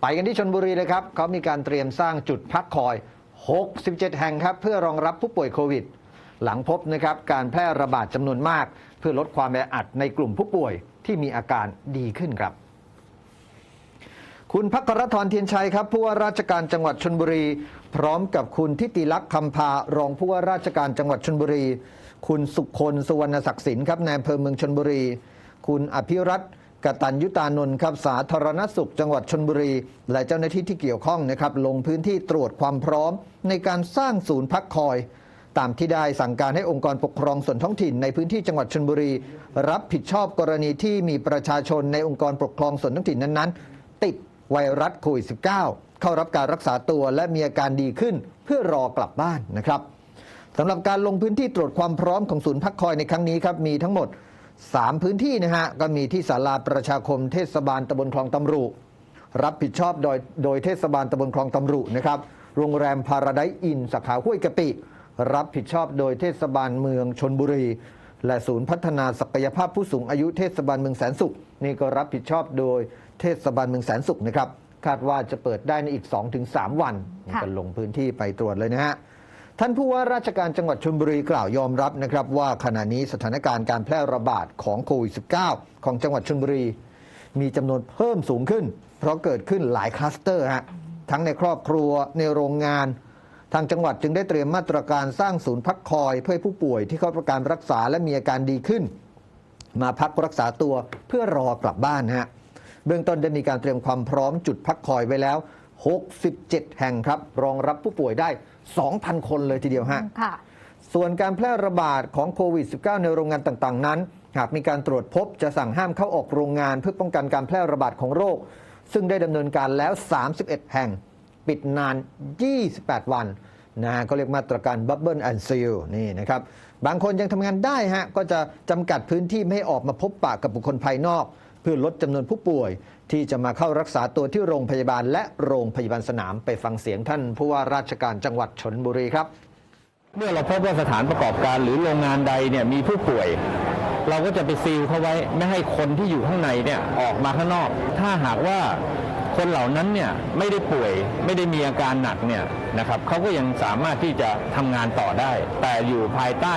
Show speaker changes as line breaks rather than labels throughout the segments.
ไปกันที่ชนบุรีเลยครับเขามีการเตรียมสร้างจุดพักคอย 67 แห่งครับ เพื่อรองรับผู้ป่วยโควิด หลังพบนะครับการแพร่ระบาดจำนวนมาก เพื่อลดความแออัดในกลุ่มผู้ป่วยที่มีอาการดีขึ้นครับ คุณพักรทรเทียนชัยครับผู้ว่าราชการจังหวัดชนบุรี พร้อมกับคุณทิติลักษ์คำพารองผู้ว่าราชการจังหวัดชนบุรี คุณสุคนสุวรรณศักดิ์สินครับในอำเภอเมืองชนบุรี คุณอภิรัตน์ กตัญยุตานนท์ครับสาธารณสุขจังหวัดชนบุรี และเจ้าหน้าที่ที่เกี่ยวข้องนะครับลงพื้นที่ตรวจความพร้อม ในการสร้างศูนย์พักคอย ตามที่ได้สั่งการให้องค์กรปกครองส่วนท้องถิ่นในพื้นที่จังหวัดชนบุรี รับผิดชอบกรณีที่มีประชาชนในองค์กรปกครองส่วนท้องถิ่นนั้นๆ ติดไวรัสโควิด -19 เข้ารับการรักษาตัวและมีอาการดีขึ้นเพื่อรอกลับบ้านนะครับสำหรับการลงพื้นที่ตรวจความพร้อมของศูนย์พักคอยในครั้งนี้ครับมีทั้งหมด 3พื้นที่นะฮะก็มีที่ศาลาประชาคมเทศบาลตำบลคลองตำรุ รับผิดชอบโดยโดยเทศบาลตำบลคลองตำรุนะครับโรงแรมพาราไดอินสาขาห้วยกะปิ รับผิดชอบโดยเทศบาลเมืองชนบุรี และศูนย์พัฒนาศักยภาพผู้สูงอายุเทศบาลเมืองแสนสุข นี่ก็รับผิดชอบโดยเทศบาลเมืองแสนสุขนะครับคาดว่าจะเปิดได้ในอีก 2-3 วันนี่
ค่ะ
ก็ลงพื้นที่ไปตรวจเลยนะฮะ ท่านผู้ว่าราชการจังหวัดชลบุรีกล่าวยอมรับนะครับว่าขณะนี้สถานการณ์การแพร่ระบาดของโควิด -19 ของจังหวัดชลบุรี มีจำนวนเพิ่มสูงขึ้น เพราะเกิดขึ้นหลายคลัสเตอร์ฮะทั้งในครอบครัวในโรงงาน ทางจังหวัดจึงได้เตรียมมาตรการสร้างศูนย์พักคอย เพื่อผู้ป่วยที่เข้ารับการรักษาและมีอาการดีขึ้น มาพักรักษาตัวเพื่อรอกลับบ้านฮะเบื้องต้นได้มีการเตรียมความพร้อมจุดพักคอยไว้แล้ว 67 แห่งครับ รองรับผู้ป่วยได้ 2,000 คนเลยทีเดียวฮะ
ค่ะ
ส่วนการแพร่ระบาดของโควิด -19 ในโรงงานต่างๆ นั้น หากมีการตรวจพบจะสั่งห้ามเข้าออกโรงงานเพื่อป้องกันการแพร่ระบาดของโรค ซึ่งได้ดำเนินการแล้ว 31 แห่ง ปิดนาน 28 วันนะก็เรียกมาตรการ Bubble and Seal นี่นะครับ บางคนยังทำงานได้ฮะ ก็จะจำกัดพื้นที่ไม่ให้ออกมาพบปะกับบุคคลภายนอก เพื่อลดจำนวนผู้ป่วย ที่จะมาเข้ารักษาตัวที่โรงพยาบาล และโรงพยาบาลสนามไปฟังเสียงท่านผู้ว่าราชการจังหวัดชนบุรีครับ
เมื่อเราพบว่าสถานประกอบการหรือโรงงานใดเนี่ยมีผู้ป่วย เราก็จะไปซีลเขาไว้ไม่ให้คนที่อยู่ข้างในเนี่ยออกมาข้างนอก ถ้าหากว่าคนเหล่านั้นเนี่ยไม่ได้ป่วยไม่ได้มีอาการหนักเนี่ยนะครับเขาก็ยังสามารถที่จะทำงานต่อได้ แต่อยู่ภายใต้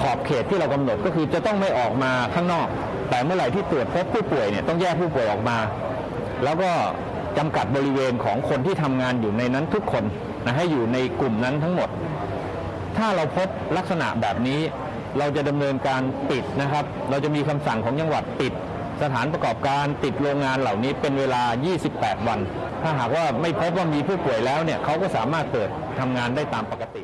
ขอบเขตที่เรากำหนดก็คือจะต้องไม่ออกมาข้างนอก แต่เมื่อไหร่ที่ตรวจพบผู้ป่วยเนี่ยต้องแยกผู้ป่วยออกมา แล้วก็จำกัดบริเวณของคนที่ทำงานอยู่ในนั้นทุกคนนะให้อยู่ในกลุ่มนั้นทั้งหมด ถ้าเราพบลักษณะแบบนี้เราจะดำเนินการปิดนะครับ เราจะมีคำสั่งของจังหวัดปิด สถานประกอบการติดโรงงานเหล่านี้เป็นเวลา 28 วัน ถ้าหากว่าไม่พบว่ามีผู้ป่วยแล้วเนี่ยเขาก็สามารถเปิดทำงานได้ตามปกติ